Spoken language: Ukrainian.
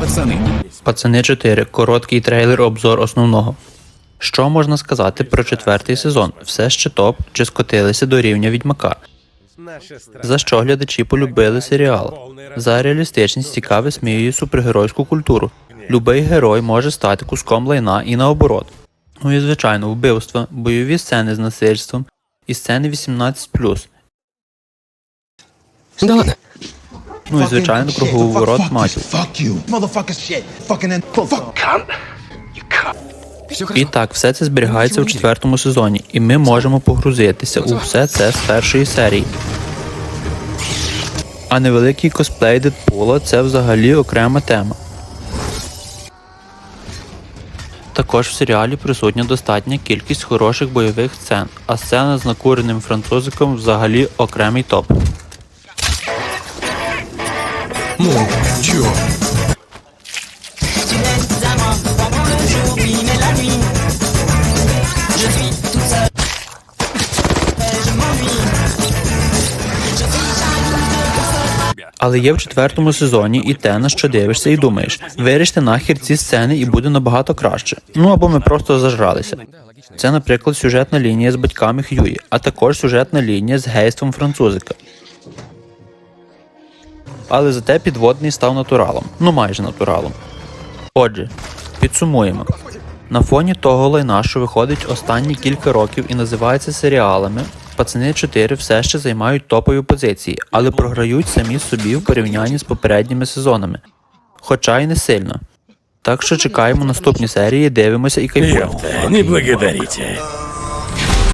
Пацани, Пацани 4. Короткий трейлер обзор основного. Що можна сказати про четвертий сезон? Все ще топ чи скотилися до рівня відьмака? За що глядачі полюбили серіал? За реалістичність цікаве висміює супергеройську культуру. Любий герой може стати куском лайна і наоборот. Ну і звичайно, вбивства, бойові сцени з насильством і сцени 18+. Да ладно. Ну і звичайно. Fucking and fuck. І так, все це зберігається у четвертому сезоні, і ми можемо погрузитися у все це з першої серії. А невеликий косплей Дедпула це взагалі окрема тема. Також в серіалі присутня достатня кількість хороших бойових сцен, а сцена з накуреним французиком взагалі окремий топ. Ну, чё? Але є в четвертому сезоні і те, на що дивишся і думаєш, виріште нахер ці сцени і буде набагато краще. Ну або ми просто зажралися. Це, наприклад, сюжетна лінія з батьками Х'юї, а також сюжетна лінія з гейством французика. Але зате підводний став натуралом, ну майже натуралом. Отже, підсумуємо. На фоні того лайна, що виходить останні кілька років і називається серіалами, пацани 4 все ще займають топові позиції, але програють самі собі в порівнянні з попередніми сезонами. Хоча й не сильно. Так що чекаємо наступні серії, дивимося і кайфуємо. Не благодарите.